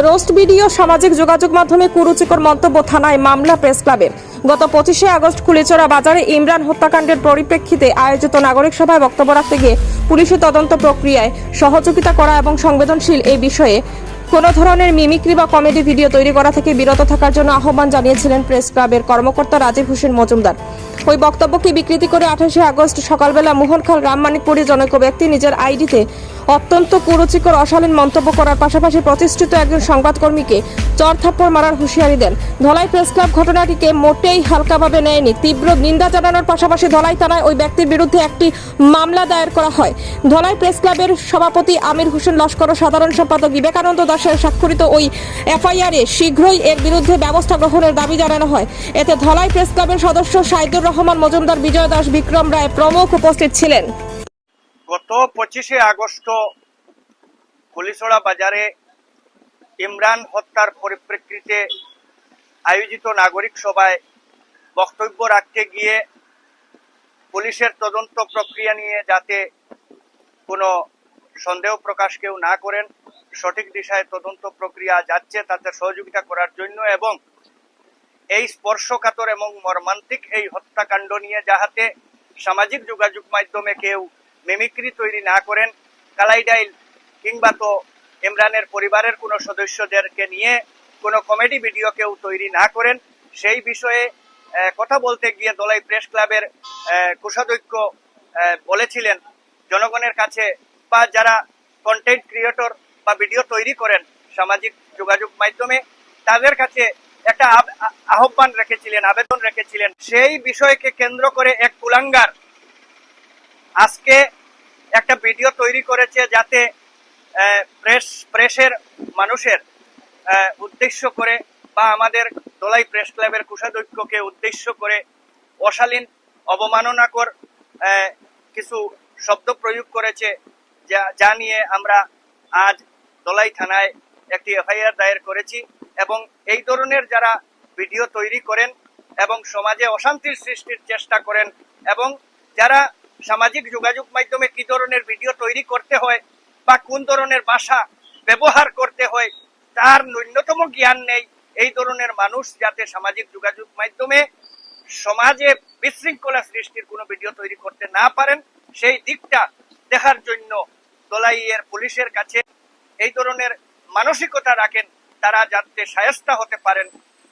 Roast video সামাজিক যোগাযোগ মাধ্যমে কুরুচিকর মন্তব্য থানায় মামলা প্রেস ক্লাবের গত পঁচিশে আগস্ট কুলিচড়া বাজারে ইমরান হত্যাকাণ্ডের পরিপ্রেক্ষিতে আয়োজিত নাগরিক সভায় বক্তব্য রাখতে গিয়ে পুলিশের তদন্ত প্রক্রিয়ায় সহযোগিতা করা এবং সংবেদনশীল এই বিষয়ে কোনো ধরনের মিমিক্রি বা কমেডি ভিডিও তৈরি করা থেকে বিরত থাকার জন্য আহ্বান জানিয়েছিলেন প্রেস ক্লাবের কর্মকর্তা রাজীব হোসেন মজুমদার। ওই বক্তব্যকে বিকৃতি করে আঠাশে আগস্ট সকালবেলা মোহনখাল রামমানিকপুরী জনৈক ব্যক্তি নিজের আইডিতে অত্যন্ত কুরুচিকর, অশালীন মন্তব্য করার পাশাপাশি প্রতিষ্ঠিত একজন সংবাদকর্মীকে চরথাপ্পড় মারার হুঁশিয়ারি দেন। ধলাই প্রেস ক্লাব ঘটনাটিকে মোটেই হালকাভাবে নেয়নি। তীব্র নিন্দা জানানোর পাশাপাশি ধলাই থানায় ওই ব্যক্তির বিরুদ্ধে একটি মামলা দায়ের করা হয়। ধলাই প্রেস ক্লাবের সভাপতি আমির হোসেন লস্কর ও সাধারণ সম্পাদক বিবেকানন্দ দাসের স্বাক্ষরিত ওই এফআইআর এ শীঘ্রই এর বিরুদ্ধে ব্যবস্থা গ্রহণের দাবি জানানো হয়। এতে ধলাই প্রেস ক্লাবের সদস্য সাইদুর রহমান মজুমদার, বিজয় দাস, বিক্রম রায় প্রমুখ উপস্থিত ছিলেন। গত পঁচিশে আগস্ট কলিছড়া বাজারে ইমরান হত্যার পরিপ্রেক্ষিতে আয়োজিত নাগরিক সভায় বক্তব্য রাখতে গিয়ে পুলিশের তদন্ত প্রক্রিয়া নিয়ে যাতে কোনো সন্দেহ প্রকাশ কেউ না করেন, সঠিক দিশায় তদন্ত প্রক্রিয়া যাচ্ছে তাতে সহযোগিতা করার জন্য এবং এই স্পর্শকাতর এবং মর্মান্তিক এই হত্যাকাণ্ড নিয়ে যাহাতে সামাজিক যোগাযোগ মাধ্যমে কেউ মিমিক্রি তৈরি না করেন, কালাইডাইল কিংবা তো ইমরানের পরিবারের কোনো সদস্যদেরকে নিয়ে কোনো কমেডি ভিডিও কেউ তৈরি না করেন। সেই বিষয়ে কথা বলতে গিয়ে দলাই প্রেস ক্লাবের কোষাধ্যক্ষ বলেছিলেন, জনগণের কাছে বা যারা কন্টেন্ট ক্রিয়েটর বা ভিডিও তৈরি করেন সামাজিক যোগাযোগ মাধ্যমে, তাদের কাছে একটা আহ্বান রেখেছিলেন, আবেদন রেখেছিলেন। সেই বিষয়কে কেন্দ্র করে এক কুলাঙ্গার আজকে একটা ভিডিও তৈরি করেছে যাতে প্রেস, প্রেসের মানুষের উদ্দেশ্য করে বা আমাদের দোলাই প্রেস ক্লাবের কোষাধ্যক্ষকে উদ্দেশ্য করে অশালীন, অবমাননাকর কিছু শব্দ প্রয়োগ করেছে যা যা নিয়ে আমরা আজ দোলাই থানায় একটি এফআইআর দায়ের করেছি এবং এই ধরনের যারা ভিডিও তৈরি করেন এবং সমাজে অশান্তির সৃষ্টির চেষ্টা করেন এবং যারা সামাজিক যোগাযোগ মাধ্যমে কি ধরনের ভিডিও তৈরি করতে হয় বা কোন ধরনের ভাষা ব্যবহার করতে হয়, তার ন্যূনতম জ্ঞান নেই। এই ধরনের মানুষ যাতে সামাজিক যোগাযোগ মাধ্যমে সমাজে বিশৃঙ্খলা সৃষ্টির কোনো ভিডিও তৈরি করতে না পারেন, সেই দিকটা দেখার জন্য দোলাইয়ের পুলিশের কাছে এই ধরনের মানসিকতা রাখেন, তারা যাতে সায়স্তা হতে পারেন।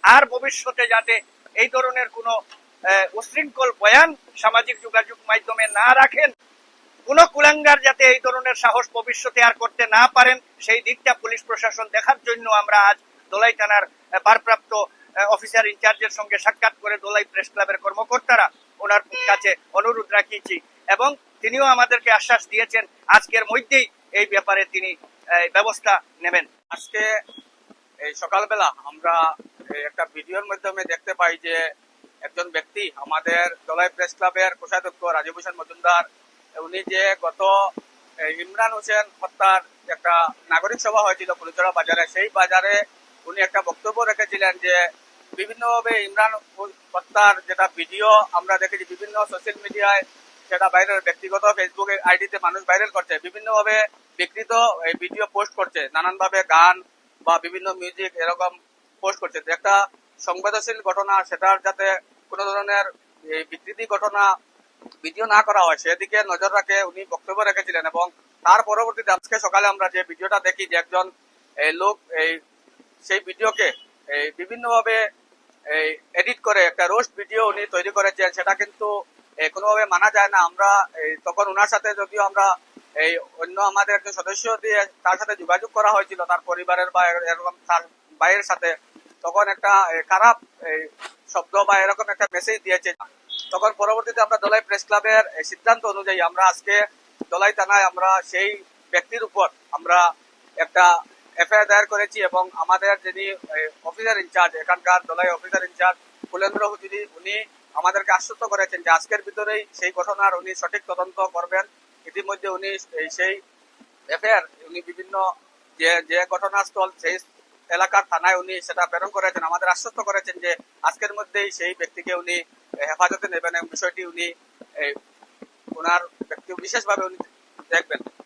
আর ভবিষ্যতে যাতে এই ধরনের কোনো উশৃঙ্খল বয়ান সামাজিক যোগাযোগ মাধ্যমে না রাখেন। কোন কুলাঙ্গার যাতে এই ধরনের সাহস ভবিষ্যতে আর করতে না পারেন, সেই দিকটা পুলিশ প্রশাসন দেখার জন্য আমরা আজ দোলাই থানার ভারপ্রাপ্ত অফিসার ইনচার্জের সঙ্গে সাক্ষাৎ করে দোলাই প্রেস ক্লাবের কর্মকর্তারা ওনার কাছে অনুরোধ রাখিয়েছি এবং তিনিও আমাদেরকে আশ্বাস দিয়েছেন, আজকের মধ্যেই এই ব্যাপারে তিনি ব্যবস্থা নেবেন। আজকে এই সকালবেলা আমরা একটা ভিডিওর মাধ্যমে দেখতে পাই যে একজন ব্যক্তি আমাদের দলাই প্রেস ক্লাবের কোষাধ্যক্ষ রাজীব হোসেন মজুমদার, উনি যে গত ইমরান হোসেন হত্যার একটা নাগরিক সভা হয়েছিল কুলিচড়া বাজারে, সেই বাজারে উনি একটা বক্তব্য রেখেছিলেন যে বিভিন্নভাবে ইমরান হত্যার যেটা ভিডিও আমরা দেখেছি বিভিন্ন সোশ্যাল মিডিয়ায়, সেটা ভাইরাল ব্যক্তিগত ফেসবুকে আইডিতে মানুষ ভাইরাল করছে, বিভিন্নভাবে বিকৃত এই ভিডিও পোস্ট করছে, নানানভাবে গান বা বিভিন্ন মিউজিক এরকম পোস্ট করছে। একটা সংবেদনশীল ঘটনা সেটার যাতে কোনো ধরনের বিকৃতি ঘটনা ভিডিও না করা হয় সেদিকে নজর রাখে উনি বক্তব্য রেখেছিলেন এবং তার পরবর্তীতে আজকে সকালে আমরা যে ভিডিওটা দেখি যে একজন এই লোক এই সেই ভিডিওকে এই বিভিন্নভাবে এই এডিট করে একটা রোস্ট ভিডিও উনি তৈরি করেছেন সেটা কিন্তু কোনোভাবে মানা যায় না। আমরা এই, তখন ওনার সাথে যদিও আমরা এই অন্য আমাদের একজন সদস্য দিয়ে তার সাথে যোগাযোগ করা হয়েছিল তার পরিবারের বা এরকম তার ভাইয়ের সাথে। তখন একটা খারাপ শব্দ বা এরকম একটা মেসেজ দিয়েছে। তখন পরবর্তীতে আমরা দলাই প্রেস ক্লাবের সিদ্ধান্ত অনুযায়ী আমরা আজকে দলাই থানায় আমরা সেই ব্যক্তির উপর আমরা একটা এফআইআর দায়ের করেছি এবং আমাদের যিনি অফিসার ইনচার্জ এখানকার দলাই অফিসার ইনচার্জ কুলেন্দ্র হুজুরি, উনি আমাদেরকে আশ্বস্ত করেছেন যে আজকের ভিতরেই সেই ঘটনার উনি সঠিক তদন্ত করবেন। ইতিমধ্যে উনি সেই এফআইআর উনি বিভিন্ন যে যে ঘটনাস্থল, সেই এলাকার থানায় উনি সেটা প্রেরণ করেছেন, আমাদের আশ্বস্ত করেছেন যে আজকের মধ্যেই সেই ব্যক্তিকে উনি হেফাজতে নেবেন এবং বিষয়টি উনি ওনার ব্যক্তি বিশেষভাবে উনি দেখবেন।